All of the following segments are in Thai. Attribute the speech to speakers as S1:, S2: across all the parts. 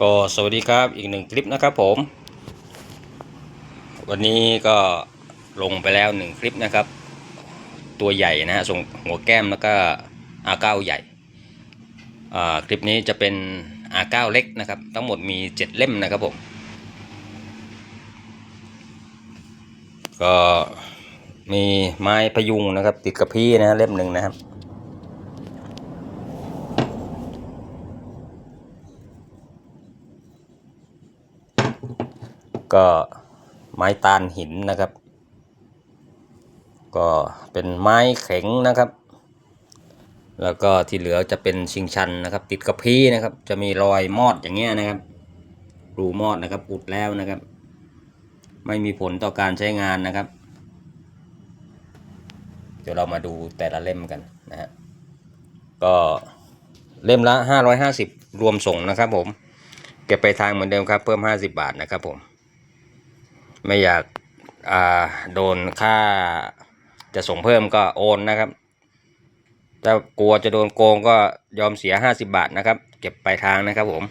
S1: ก็สวัสดีครับอีกหนึ่งคลิปนะครับผม วันนี้ก็ลงไปแล้วหนึ่งคลิปนะครับ ตัวใหญ่นะฮะส่งหัวแก้มแล้วก็อาเก้าใหญ่คลิปนี้จะเป็นอาเก้าเล็กนะครับ ทั้งหมดมีเจ็ดเล่มนะครับผมก็มีไม้พยุงนะครับ ติดกับพี่นะเล่มหนึ่งนะครับ ก็ไม้ตาลหินนะครับ ก็เป็นไม้แข็งนะครับ แล้วก็ที่เหลือจะเป็นชิงชันนะครับ ติดกับพี่นะครับ จะมีรอยมอดอย่างเงี้ยนะครับ รูมอดนะครับอุดแล้วนะครับ ไม่มีผลต่อการใช้งานนะครับ เดี๋ยวเรามาดูแต่ละเล่มกันนะฮะก็เล่มละ 550 รวมส่งนะครับผม เก็บไปทางเหมือนเดิมครับ เพิ่ม 50 บาทนะครับผม ไม่อยากอ่าโดนค่าจะส่งเพิ่มก็โอนนะครับ ถ้ากลัวจะโดนโกงก็ยอมเสีย 50 บาทนะครับ เก็บปลายทางนะครับผม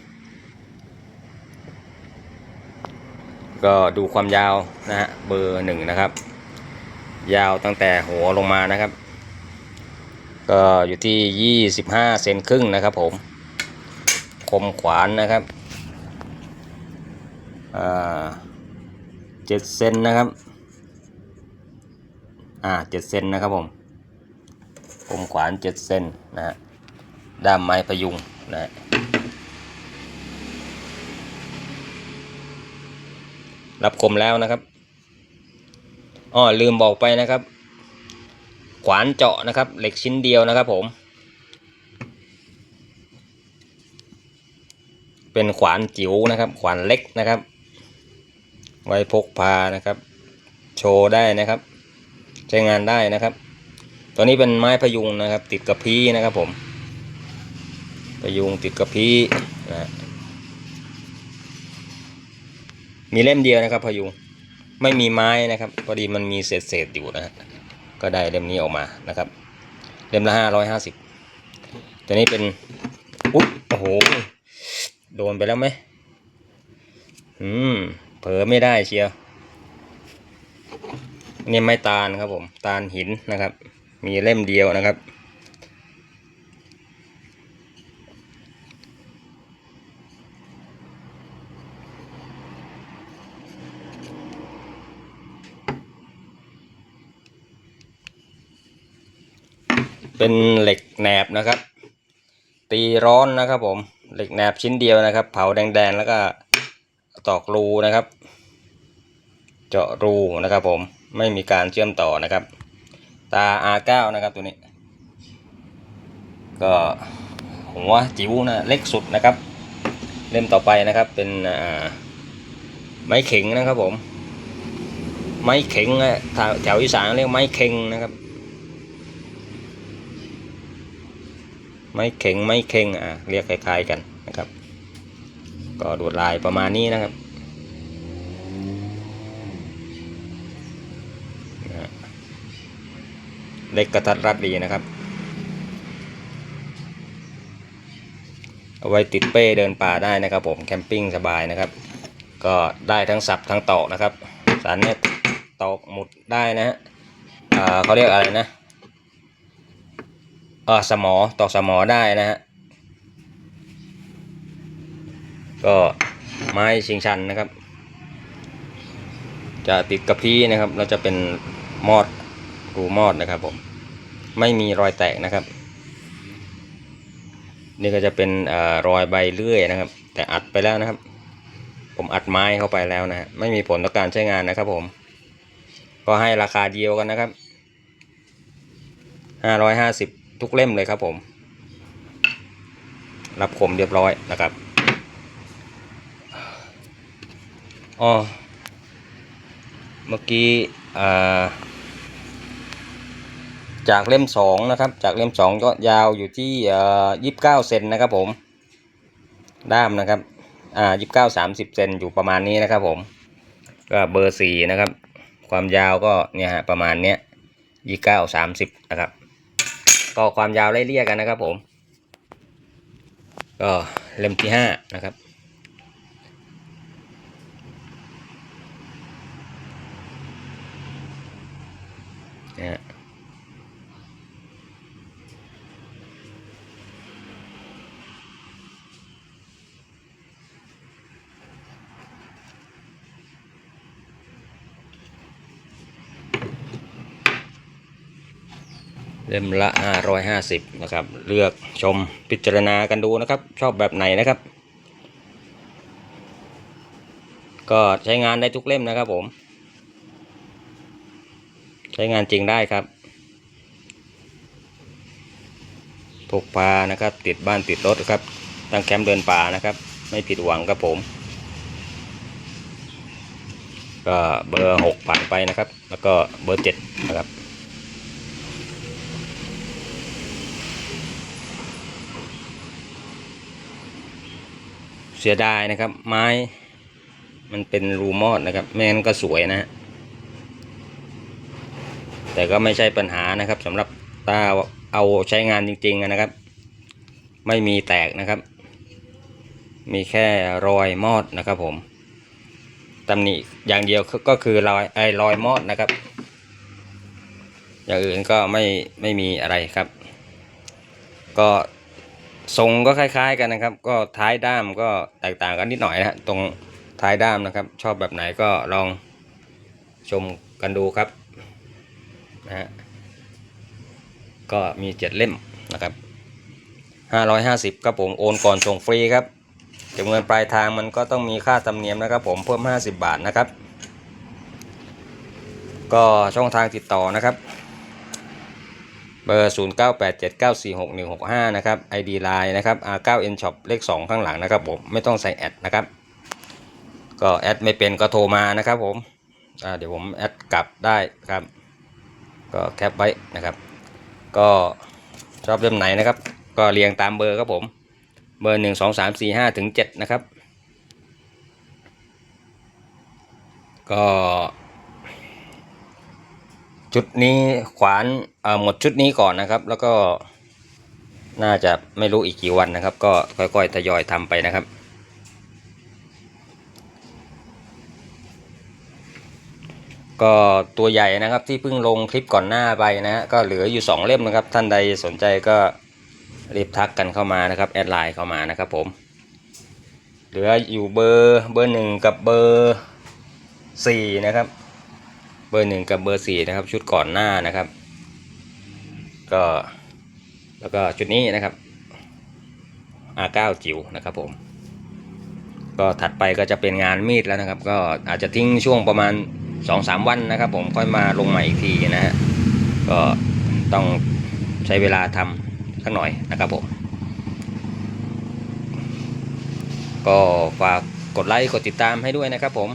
S1: ก็ดูความยาวนะฮะเบอร์หนึ่งนะครับ ยาวตั้งแต่หัวลงมานะครับ ก็อยู่ที่ 25 เซนครึ่งนะครับผม คมขวานนะครับ อ่า จ็ดเซนนะครับ อ่าเจ็ดเซนนะครับผมคมขวานเจ็ดเซนนะฮะ ด้ามไม้พยุงนะฮะรับคมแล้วนะครับอ้อลืมบอกไปนะครับ ขวานเจาะนะครับ เหล็กชิ้นเดียวนะครับผม เป็นขวานจิ๋วนะครับ ขวานเล็กนะครับ ไว้พกพานะครับ โชว์ได้นะครับ ใช้งานได้นะครับตัวนี้เป็นไม้พยุงนะครับ ติดกับพีนะครับผมพยุงติดกับพีนะมีเล่มเดียวนะครับพยุงไม่มีไม้นะครับพอดีมันมีเศษเศษๆอยู่นะฮะก็ได้เล่มนี้ออกมานะครับ เล่มละห้าร้อยห้าสิบตัวนี้เป็นอุ๊ยโอ้โหโดนไปแล้วไหมอืม เผลอไม่ได้เชียวนี่ไม้ตาลครับผม ตาลหินนะครับ มีเล่มเดียวนะครับ เป็นเหล็กแหนบนะครับ ตีร้อนนะครับผม เหล็กแหนบชิ้นเดียวนะครับ เผาแดงๆแล้วก็ ตอกรูนะครับ เจาะรูนะครับผมไม่มีการเชื่อมต่อนะครับ ตา R9 นะครับตัวนี้ ก็หัวจิ๋วนะเล็กสุดนะครับ เล่มต่อไปนะครับเป็นไม้เข็งนะครับผม ไม้เข็งแถวแถวอีสานเรียกไม้เข็งนะครับไม้เข็งไม้เข็งอะเรียกคล้ายๆกัน ก็ดูดลายประมาณนี้นะครับเล็กกระทัดรัดดีนะครับ เอาไว้ติดเป้เดินป่าได้นะครับ ผมแคมปิ้งสบายนะครับ ก็ได้ทั้งสับทั้งตอกนะครับสารเนี่ยตอกหมุดได้นะฮะเขาเรียกอะไรนะเออสมอตอกสมอได้นะฮะ ก็ไม้ชิงชันนะครับ จะติดกับพี่นะครับ เราจะเป็นมอดรูมอดนะครับผมไม่มีรอยแตกนะครับ นี่ก็จะเป็นอรอยใบเลื่อยนะครับ แต่อัดไปแล้วนะครับ ผมอัดไม้เข้าไปแล้วนะไม่มีผลต่อการใช้งานนะครับผม ก็ให้ราคาเดียวกันนะครับห้าร้อยห้าสิบทุกเล่มเลยครับผม รับคมเรียบร้อยนะครับ อ๋อ เมื่อกี้จากเล่มสองนะครับ จากเล่มสองก็ยาวอยู่ที่ยี่สิบเก้าเซนนะครับผม ด้ามนะครับ อ่ายี่สิบเก้าสามสิบเซนอยู่ประมาณนี้นะครับผม ก็เบอร์สี่นะครับ ความยาวก็เนี่ยฮะประมาณเนี้ยยี่สิบเก้าสามสิบนะครับ ก็ความยาวไล่เลี่ยกันนะครับผม ก็เล่มที่ห้านะครับ นะฮะเล่มละ 550 นะครับ เลือกชมพิจารณากันดูนะครับ ชอบแบบไหนนะครับ ก็ใช้งานได้ทุกเล่มนะครับผม ใช้งานจริงได้ครับพกพานะครับ ติดบ้านติดรถครับ ตั้งแคมป์เดินป่านะครับ ไม่ผิดหวังครับผม ก็เบอร์หกผ่านไปนะครับ แล้วก็เบอร์เจ็ดนะครับเสียดายนะครับ ไม้มันเป็นรูมอดนะครับแม่งั้นก็สวยนะฮะ แต่ก็ไม่ใช่ปัญหานะครับสำหรับตาเอาใช้งานจริงๆนะครับ ไม่มีแตกนะครับ มีแค่รอยมอดนะครับผมตำหนิอย่างเดียวก็คือรอยไอ้รอยมอดนะครับ อย่างอื่นก็ไม่ไม่มีอะไรครับ ก็ทรงก็คล้ายๆกันนะครับ ก็ท้ายด้ามก็แตกต่างกันนิดหน่อยนะฮะตรงท้ายด้ามนะครับ ชอบแบบไหนก็ลองชมกันดูครับ นะฮะก็มีเจ็ดเล่มนะครับห้าร้อยห้าสิบครับผมโอนก่อนส่งฟรีครับเก็บเงินปลายทางมันก็ต้องมีค่าธรรมเนียมนะครับผมเพิ่มห้าสิบบาทนะครับ ก็ช่องทางติดต่อนะครับ เบอร์0 9 8 7 9 4 6 1 6 5นะครับ ID Line นะครับ R9N Shop เลข2ข้างหลังนะครับผมไม่ต้องใส่แอดนะครับ ก็แอดไม่เป็นก็โทรมานะครับผมเดี๋ยวผมแอดกลับได้ครับ ก็แคปไว้นะครับ ก็ชอบเล่มไหนนะครับ ก็เรียงตามเบอร์ครับผม เบอร์1 2 3 4 5ถึง7นะครับ ก็ชุดนี้ขวานเออหมดชุดนี้ก่อนนะครับ แล้วก็น่าจะไม่รู้อีกกี่วันนะครับ ก็ค่อยๆทยอยทำไปนะครับ ก็ตัวใหญ่นะครับที่เพิ่งลงคลิปก่อนหน้าไปนะฮะก็เหลืออยู่สองเล่มนะครับ ท่านใดสนใจก็รีบทักกันเข้ามานะครับแอดไลน์เข้ามานะครับผม เหลืออยู่เบอร์เบอร์หนึ่งกับเบอร์สี่นะครับ เบอร์หนึ่งกับเบอร์สี่นะครับ ชุดก่อนหน้านะครับ ก็แล้วก็ชุดนี้นะครับ R9 จิ๋วนะครับผม ก็ถัดไปก็จะเป็นงานมีดแล้วนะครับ ก็อาจจะทิ้งช่วงประมาณ สองสามวันนะครับ ผมค่อยมาลงใหม่อีกทีนะฮะก็ต้องใช้เวลาทำสักหน่อยนะครับผม ก็ฝากกดไลค์กดติดตามให้ด้วยนะครับผม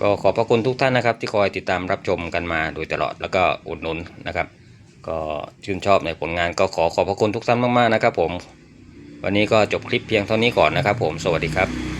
S1: ก็ขอบพระคุณทุกท่านนะครับ ที่คอยติดตามรับชมกันมาโดยตลอดแล้วก็อุดหนุนนะครับ ก็ชื่นชอบในผลงานก็ขอขอบพระคุณทุกท่านมากๆนะครับ ผม วันนี้ก็จบคลิปเพียงเท่านี้ก่อนนะครับ ผมสวัสดีครับ